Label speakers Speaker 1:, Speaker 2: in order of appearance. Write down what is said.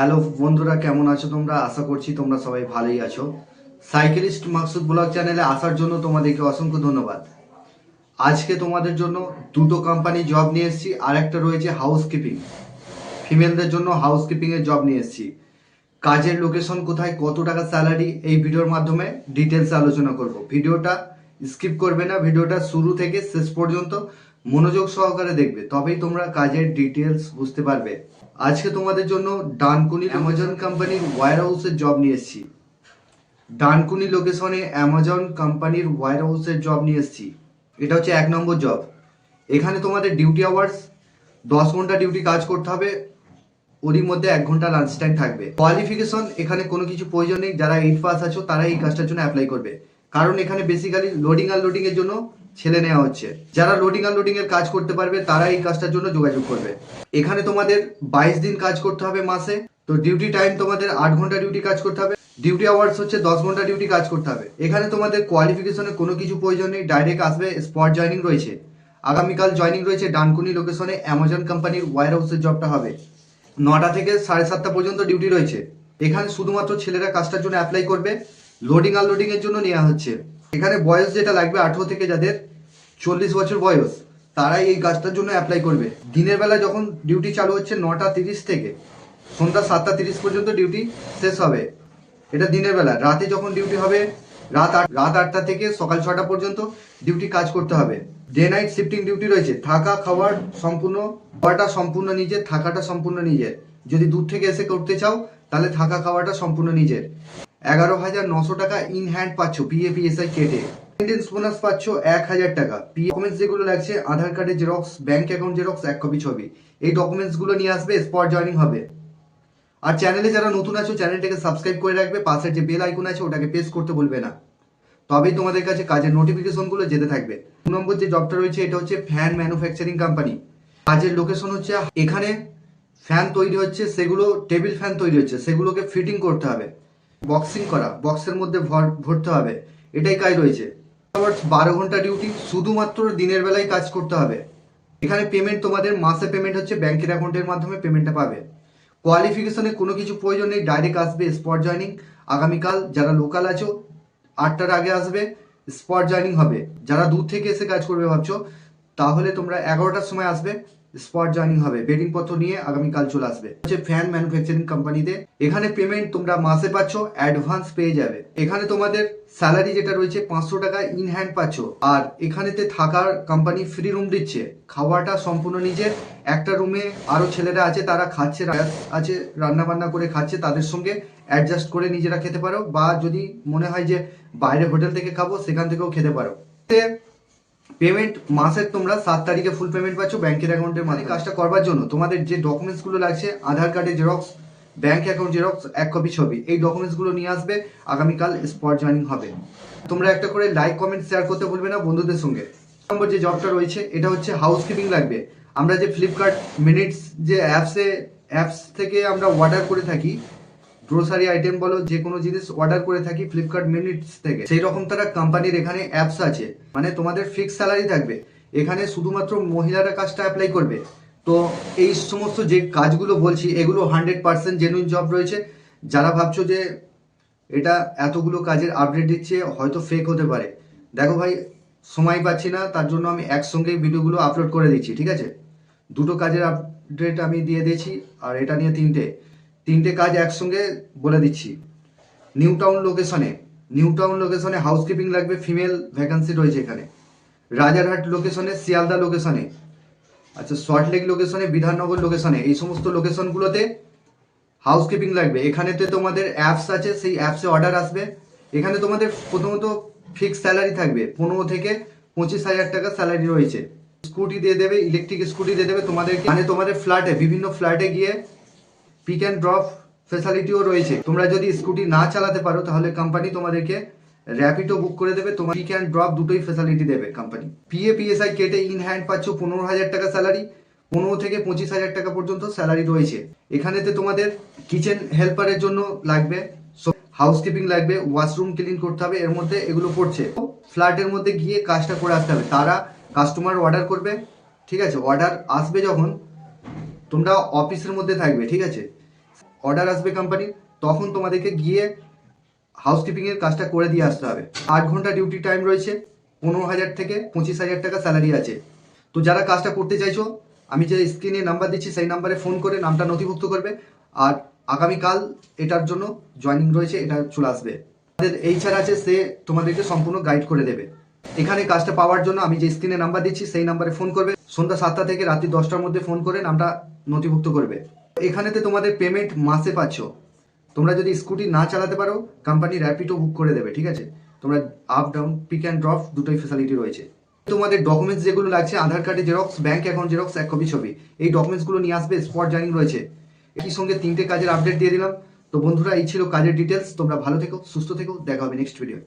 Speaker 1: Hello বন্ধুরা, কেমন আছো তোমরা? আশা করছি তোমরা সবাই ভালোই আছো। সাইকেলিস্ট মাকসুদ ব্লগ চ্যানেলে আসার জন্য তোমাদেরকে অসংখ্য ধন্যবাদ। আজকে তোমাদের জন্য দুটো কোম্পানি জব নিয়ে এসেছি আর একটা রয়েছে হাউসকিপিং ফিমেলদের জন্য হাউসকিপিং এর জব নিয়ে এসেছি। কাজের লোকেশন কোথায়, কত টাকা স্যালারি এই ভিডিওর মাধ্যমে ডিটেলসে আলোচনা করব। ভিডিওটা স্কিপ করবে না, ভিডিওটা শুরু থেকে শেষ পর্যন্ত মনোযোগ সহকারে দেখবে, তবেই তোমরা কাজের ডিটেলস বুঝতে পারবে। আজকে তোমাদের জন্য ডানকুনি অ্যামাজন কোম্পানির ওয়ার হাউসের জব নিয়ে এসেছি। ডানকুনি লোকেশনে অ্যামাজন কোম্পানির ওয়ার হাউসের জব নিয়ে এসেছি। এটা হচ্ছে এক নম্বর জব। এখানে তোমাদের ডিউটি আওয়ার্স, দশ ঘণ্টা ডিউটি কাজ করতে হবে, ওরই মধ্যে এক ঘণ্টা লাঞ্চ টাইম থাকবে। কোয়ালিফিকেশন, এখানে কোনো কিছু প্রয়োজন নেই, যারা এইট পাস আছো তারা এই কাজটার জন্য অ্যাপ্লাই করবে। কারণ এখানে বেসিক্যালি লোডিং আর লোডিং এর জন্য ছেলে নেওয়া হচ্ছে। যারা লোডিং আর লোডিং এর কাজ করতে পারবে তারা এই কাজটার জন্য যোগাযোগ করবে। এখানে তোমাদের বাইশ দিন কাজ করতে হবে মাসে। তো ডিউটি টাইম তোমাদের আট ঘণ্টা ডিউটি কাজ করতে হবে। ডিউটি আওয়ার্স হচ্ছে দশ ঘণ্টা ডিউটি কাজ করতে হবে। এখানে তোমাদের কোয়ালিফিকেশনে কোনো কিছু প্রয়োজন নেই। ডাইরেক্ট আসবে স্পট জয়নিং রয়েছে। আগামীকাল জয়নিং রয়েছে ডানকুনি লোকেশনে অ্যামাজন কোম্পানির ওয়ার হাউসের জবটা হবে। নটা থেকে সাড়ে সাতটা পর্যন্ত ডিউটি রয়েছে। এখানে শুধুমাত্র ছেলেরা কাজটার জন্য অ্যাপ্লাই করবে। লোডিং আনলোডিং এর জন্য নেওয়া হচ্ছে। এখানে বয়স যেটা লাগবে আঠেরো থেকে যাদের চল্লিশ বছর বয়স, তারাই এই কাজটার জন্য অ্যাপ্লাই করবে। দিনের বেলা যখন ডিউটি চালু হচ্ছে নটা তিরিশ থেকে, সন্ধ্যা সাতটা তিরিশ পর্যন্ত ডিউটি শেষ হবে। এটা দিনের বেলা। রাতে যখন ডিউটি হবে, রাত আট রাত আটটা থেকে সকাল ছটা পর্যন্ত ডিউটি কাজ করতে হবে। ডে নাইট শিফটিং ডিউটি রয়েছে। থাকা, খাওয়ার সম্পূর্ণ, খাওয়াটা সম্পূর্ণ নিজের, থাকাটা সম্পূর্ণ নিজের। যদি দূর থেকে এসে করতে চাও, তাহলে থাকা, খাওয়াটা সম্পূর্ণ নিজের। এগারো হাজার নশো টাকা ইন হ্যান্ড পাচ্ছ পিএ পিএসআই কেটে মেনটেন্স বোনাস পাচ্ছ এক হাজার টাকা। পি ডকুমেন্টস যেগুলো লাগছে আধার কার্ডের জেরক্স ব্যাংক অ্যাকাউন্ট জেরক্স এক কপি ছবি। এই ডকুমেন্টসগুলো নিয়ে আসবে স্পট জয়নিং হবে। আর চ্যানেলে যারা নতুন আছো চ্যানেলটাকে সাবস্ক্রাইব করে রাখবে, পাশের যে বেল আইকন আছে, ওটাকে প্রেস করতে বলবে না। তবেই তোমাদের কাছে কাজের নোটিফিকেশনগুলো যেতে থাকবে। দু নম্বর যে জবটা রয়েছে, এটা হচ্ছে ফ্যান ম্যানুফ্যাকচারিং কোম্পানি কাজের লোকেশন হচ্ছে, এখানে ফ্যান তৈরি হচ্ছে, সেগুলো টেবিল ফ্যান তৈরি হচ্ছে, সেগুলোকে ফিটিং করতে হবে। বক্সিং করা বক্সের মধ্যে ভর- ভরতে হবে। এটাই কাজ রয়েছে। বারো ঘণ্টা ডিউটি শুধুমাত্র দিনের বেলায় কাজ করতে হবে। এখানে পেমেন্ট তোমাদের মাসে পেমেন্ট হচ্ছে ব্যাংকের অ্যাকাউন্টের মাধ্যমে পেমেন্টটা পাবে। কোয়ালিফিকেশনে কোনো কিছু প্রয়োজন নেই ডাইরেক্ট আসবে স্পট জয়নিং আগামীকাল যারা লোকাল আছো, আটটার আগে আসবে স্পট জয়নিং হবে। যারা দূর থেকে এসে কাজ করবে ভাবছ, তাহলে তোমরা এগারোটার সময় আসবে। স্পট জয়নিং হবে। বেডিং পত্র নিয়ে আগামীকাল চলে আসবে। হচ্ছে ফ্যান ম্যানুফ্যাকচারিং কোম্পানিতে এখানে পেমেন্ট তোমরা মাসে পাচ্ছ অ্যাডভান্স পেয়ে যাবে। এখানে তোমাদের স্যালারি যেটা রয়েছে পাঁচশো টাকা ইন হ্যান্ড পাচ্ছ। আর এখানেতে থাকার কোম্পানি ফ্রি রুম দিচ্ছে। খাওয়াটা সম্পূর্ণ নিজের। একটা রুমে আরও ছেলেরা আছে, তারা খাচ্ছে, আছে রান্না বান্না করে খাচ্ছে, তাদের সঙ্গে অ্যাডজাস্ট করে নিজেরা খেতে পারো। বা যদি মনে হয় যে বাইরে হোটেল থেকে খাব, সেখান থেকেও খেতে পারো। পেমেন্ট মাসের তোমরা সাত তারিখে ফুল পেমেন্ট পাচ্ছ ব্যাংকের অ্যাকাউন্টের মানে কাজটা করবার জন্য তোমাদের যে ডকুমেন্টসগুলো লাগছে আধার কার্ডের জেরক্স ব্যাংক অ্যাকাউন্ট জেরক্স এক কপি ছবি এই ডকুমেন্টসগুলো নিয়ে আসবে আগামীকাল স্পট জয়নিং হবে। তোমরা একটা করে লাইক কমেন্ট শেয়ার করতে ভুলবে না বন্ধুদের সঙ্গে। নম্বর যে জবটা রয়েছে এটা হচ্ছে হাউস কিপিং লাগবে। আমরা যে ফ্লিপকার্ট মিনিটস যে অ্যাপসে অ্যাপস থেকে আমরা অর্ডার করে থাকি গ্রোসারি আইটেম বলো যে কোনো জিনিস অর্ডার করে থাকি ফ্লিপকার্ট মিনিটস থেকে। সেই রকম তারা কোম্পানির এখানে অ্যাপস আছে। মানে তোমাদের ফিক্স স্যালারি থাকবে। এখানে শুধুমাত্র মহিলারা কাজটা অ্যাপ্লাই করবে। তো এই সমস্ত যে কাজগুলো বলছি, এগুলো হান্ড্রেড পার্সেন্ট জেনুইন জব রয়েছে। যারা ভাবছ যে এটা এতগুলো কাজের আপডেট দিচ্ছে, হয়তো ফেক হতে পারে। দেখো ভাই, সময় পাচ্ছি না, তার জন্য আমি একসঙ্গেই ভিডিওগুলো আপলোড করে দিচ্ছি, ঠিক আছে? দুটো কাজের আপডেট আমি দিয়ে দিয়েছি, আর এটা নিয়ে তিনটে। তিনটে কাজ একসঙ্গে বলে দিচ্ছি। নিউ টাউন লোকেশনে নিউ টাউন লোকেশনে হাউসকিপিং লাগবে ফিমেল ভ্যাকান্সি রয়েছে এখানে। রাজারহাট লোকেশনে শিয়ালদা লোকেশনে আচ্ছা সল্টলেক লোকেশনে বিধাননগর লোকেশনে এই সমস্ত লোকেশনগুলোতে হাউসকিপিং লাগবে। এখানেতে তোমাদের অ্যাপস আছে, সেই অ্যাপসে অর্ডার আসবে। এখানে তোমাদের প্রথমত ফিক্স স্যালারি থাকবে, পনেরো থেকে পঁচিশ হাজার টাকা স্যালারি রয়েছে। স্কুটি দিয়ে দেবে ইলেকট্রিক স্কুটি দিয়ে দেবে তোমাদের মানে তোমাদের ফ্ল্যাটে বিভিন্ন ফ্ল্যাটে গিয়ে পিক অ্যান্ড ড্রপ ফেসিলিটিও রয়েছে। তোমরা যদি স্কুটি না চালাতে পারো, তাহলে কোম্পানি তোমাদেরকে র্যাপিডো বুক করে দেবে। তোমার পিক অ্যান্ড ড্রপ দুটোই ফেসিলিটি দেবে কোম্পানি পিএ পিএসআই কেটে ইন হ্যান্ড পাচ্ছ পনেরো হাজার টাকা স্যালারি পনেরো থেকে পঁচিশ হাজার টাকা পর্যন্ত স্যালারি রয়েছে। এখানেতে তোমাদের কিচেন হেল্পারের জন্য লাগবে হাউসকিপিং লাগবে ওয়াশরুম ক্লিন করতে হবে, এর মধ্যে এগুলো পড়ছে। ফ্ল্যাটের মধ্যে গিয়ে কাজটা করে আসতে হবে। তারা কাস্টমার অর্ডার করবে, ঠিক আছে? অর্ডার আসবে যখন তোমরা অফিসের মধ্যে থাকবে, ঠিক আছে? অর্ডার আসবে কোম্পানির তখন তোমাদেরকে গিয়ে হাউসকিপিং এর কাজটা করে দিয়ে আসতে হবে। আট ঘণ্টা ডিউটি টাইম রয়েছে, পনেরো হাজার থেকে পঁচিশ হাজার টাকা স্যালারি আছে। তো যারা কাজটা করতে চাইছো, আমি যে স্ক্রিনে নাম্বার দিচ্ছি, সেই নাম্বারে ফোন করে নামটা নথিভুক্ত করবে। আর আগামীকাল এটার জন্য জয়েনিং রয়েছে, এটা চলে আসবে। আমাদের এইচআর আছে, সে তোমাদেরকে সম্পূর্ণ গাইড করে দেবে। এখানে কাজটা পাওয়ার জন্য আমি যে স্ক্রিনে নাম্বার দিচ্ছি, সেই নাম্বারে ফোন করবে। সন্ধ্যা সাতটা থেকে রাত্রি দশটার মধ্যে ফোন করে নামটা নথিভুক্ত করবে। এখানেতে তোমাদের পেমেন্ট মাসে পাচ্ছ। তোমরা যদি স্কুটি না চালাতে পারো কোম্পানি র্যাপিডও বুক করে দেবে, ঠিক আছে? তোমরা up down pick and drop দুটোই ফেসিলিটি রয়েছে। তোমাদের ডকুমেন্টস যেগুলো লাগছে, আধার কার্ডে জেরক্স ব্যাংক অ্যাকাউন্ট জেরক্স এক কপি ছবি, এই ডকুমেন্টসগুলো নিয়ে আসবে স্পট জয়নিং রয়েছে। একই সঙ্গে তিনটে কাজের আপডেট দিয়ে দিলাম। তো বন্ধুরা, এই ছিল কাজের ডিটেলস তোমরা ভালো থেকো, সুস্থ থেকো, দেখা হবে নেক্সট ভিডিও